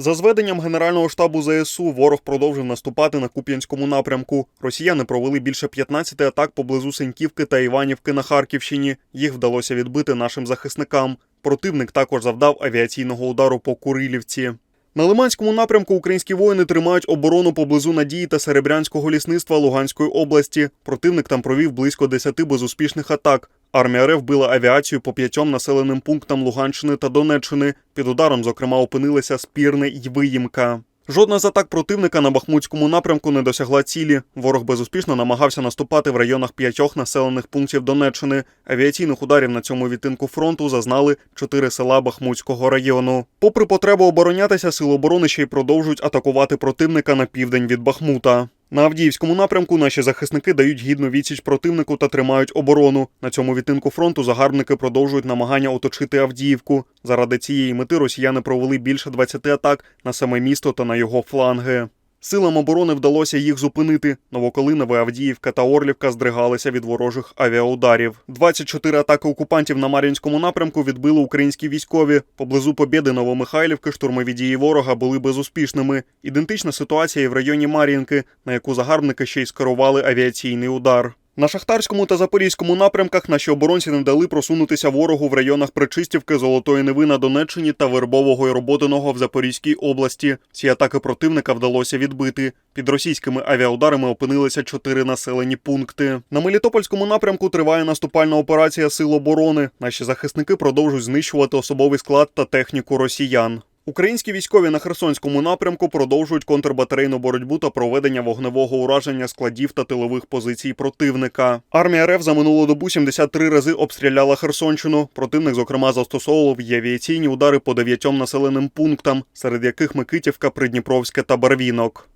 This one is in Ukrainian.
За зведенням Генерального штабу ЗСУ, ворог продовжив наступати на Куп'янському напрямку. Росіяни провели більше 15 атак поблизу Сеньківки та Іванівки на Харківщині. Їх вдалося відбити нашим захисникам. Противник також завдав авіаційного удару по Курилівці. На Лиманському напрямку українські воїни тримають оборону поблизу Надії та Серебрянського лісництва Луганської області. Противник там провів близько 10 безуспішних атак. Армія РФ била авіацію по п'ятьом населеним пунктам Луганщини та Донеччини. Під ударом, зокрема, опинилися Спірне й Виїмка. Жодна з атак противника на Бахмутському напрямку не досягла цілі. Ворог безуспішно намагався наступати в районах п'ятьох населених пунктів Донеччини. Авіаційних ударів на цьому відтинку фронту зазнали чотири села Бахмутського району. Попри потребу оборонятися, сили оборони ще й продовжують атакувати противника на південь від Бахмута. На Авдіївському напрямку наші захисники дають гідну відсіч противнику та тримають оборону. На цьому відтинку фронту загарбники продовжують намагання оточити Авдіївку. Заради цієї мети росіяни провели більше 20 атак на саме місто та на його фланги. Силам оборони вдалося їх зупинити. Новоколинове, Авдіївка та Орлівка здригалися від ворожих авіаударів. 24 атаки окупантів на Мар'їнському напрямку відбили українські військові. Поблизу Побєди Новомихайлівки штурмові дії ворога були безуспішними. Ідентична ситуація і в районі Мар'їнки, на яку загарбники ще й скерували авіаційний удар. На Шахтарському та Запорізькому напрямках наші оборонці не дали просунутися ворогу в районах Причистівки, Золотої Неви на Донеччині та Вербового і Роботиного в Запорізькій області. Ці атаки противника вдалося відбити. Під російськими авіаударами опинилися чотири населені пункти. На Мелітопольському напрямку триває наступальна операція Сил оборони. Наші захисники продовжують знищувати особовий склад та техніку росіян. Українські військові на Херсонському напрямку продовжують контрбатарейну боротьбу та проведення вогневого ураження складів та тилових позицій противника. Армія РФ за минулу добу 73 рази обстріляла Херсонщину. Противник, зокрема, застосовував авіаційні удари по дев'ятьом населеним пунктам, серед яких Микитівка, Придніпровське та Барвінок.